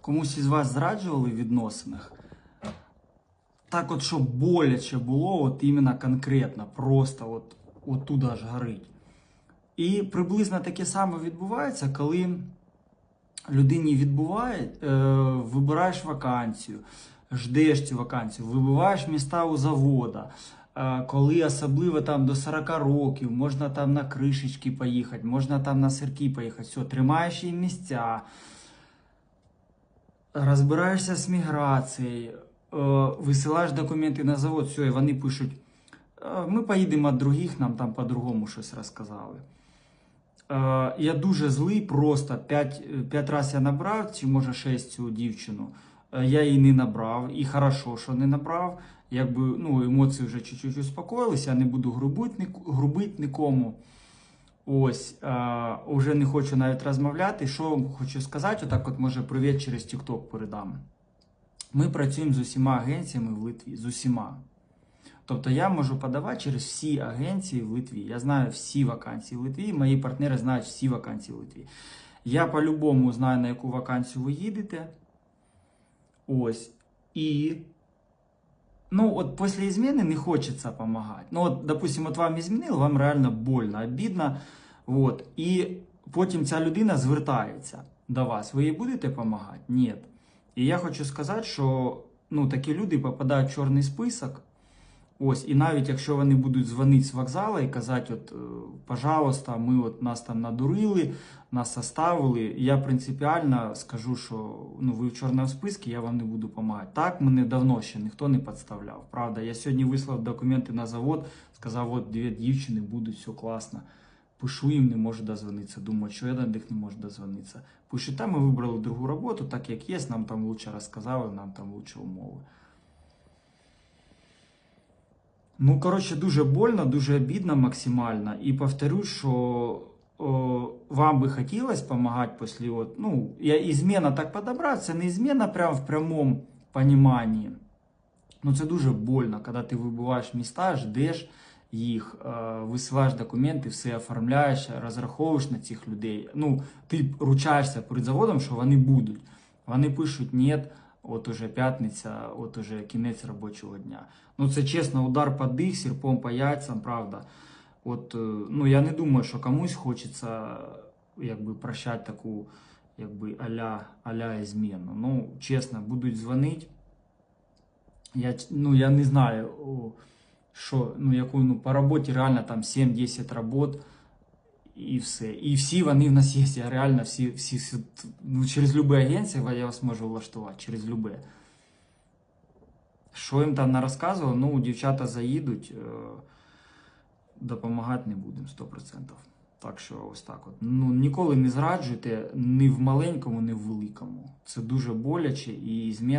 комусь із вас зраджували в відносинах, так от, щоб боляче було, от іменно конкретно, просто от, от туди аж горить. І приблизно таке саме відбувається, коли людині відбуває, е, вибираєш вакансію, ждеш цю вакансію, вибиваєш міста у завода. е, Коли особливо там до 40 років, можна там на кришечки поїхати, можна там на сирки поїхати, все, тримаєш їм місця, розбираєшся з міграцією, е, висилаєш документи на завод, все, і вони пишуть, «Е, ми поїдемо від других, нам там по-другому щось розказали. Е, Я дуже злий, просто 5, 5 разів я набрав, чи може 6 цю дівчину. Я її не набрав, і хорошо, що не набрав. Якби ну, емоції вже чуть-чуть успокоїлися, я не буду грубити, грубити нікому. Ось, е, уже не хочу навіть розмовляти. Що хочу сказати, отак от може привіт через TikTok передам. Ми працюємо з усіма агенціями в Литві, з усіма. Тобто я можу подавати через всі агенції в Литві. Я знаю всі вакансії в Литві, мої партнери знають всі вакансії в Литві. Я по-любому знаю, на яку вакансію ви їдете. Ось. І. Ну, от після зміни не хочеться допомагати. Ну, от, допустим, от вам змінили, вам реально больно, обідно. От. І потім ця людина звертається до вас. Ви їй будете допомагати? Ні. І я хочу сказати, що ну, такі люди попадають в чорний список. Ось, і навіть якщо вони будуть дзвонити з вокзалу і казати, от, е, пожалуйста, ми от нас там надурили, нас составили, я принципіально скажу, що ну, ви в чорному списку, я вам не буду допомагати. Так, мене давно ще ніхто не підставляв. Правда, я сьогодні вислав документи на завод, сказав, от дві дівчини будуть, все класно. Пишу їм, не можу дозвонитися. Думаю, що я до них не можу дозвонитися. Пишу, там ми вибрали другу роботу, так як є, нам там лучше розказали, нам там лучше умови. Ну, коротше, дуже больно, дуже обідно максимально. І повторю, що о, вам би хотілося допомагати після от, ну, я і зміна так подобрав, це не зміна прямо в прямому поніманні. Ну, це дуже больно, коли ти вибиваєш міста, ждеш їх, е, висилаєш документи, все оформляєш, розраховуєш на цих людей. Ну, ти ручаєшся перед заводом, що вони будуть. Вони пишуть ні, от уже п'ятниця, от уже кінець робочого дня. Ну, це чесно, удар по дих, сірпом по яйцям, правда. От, е, ну, я не думаю, що комусь хочеться якби, прощати таку якби, аля, аля зміну. Ну, чесно, будуть дзвонити. Я, ну, я не знаю, що, ну, яку, ну, по роботі реально там 7-10 робот і все. І всі вони в нас є. Я реально всі, всі, ну, через любу агенцію я вас можу влаштувати, через любе. Що їм там не розказував, ну, дівчата заїдуть, е, допомагати не будемо 100%. Так що ось так от. Ну, ніколи не зраджуйте ні в маленькому, ні в великому. Це дуже боляче і зміна.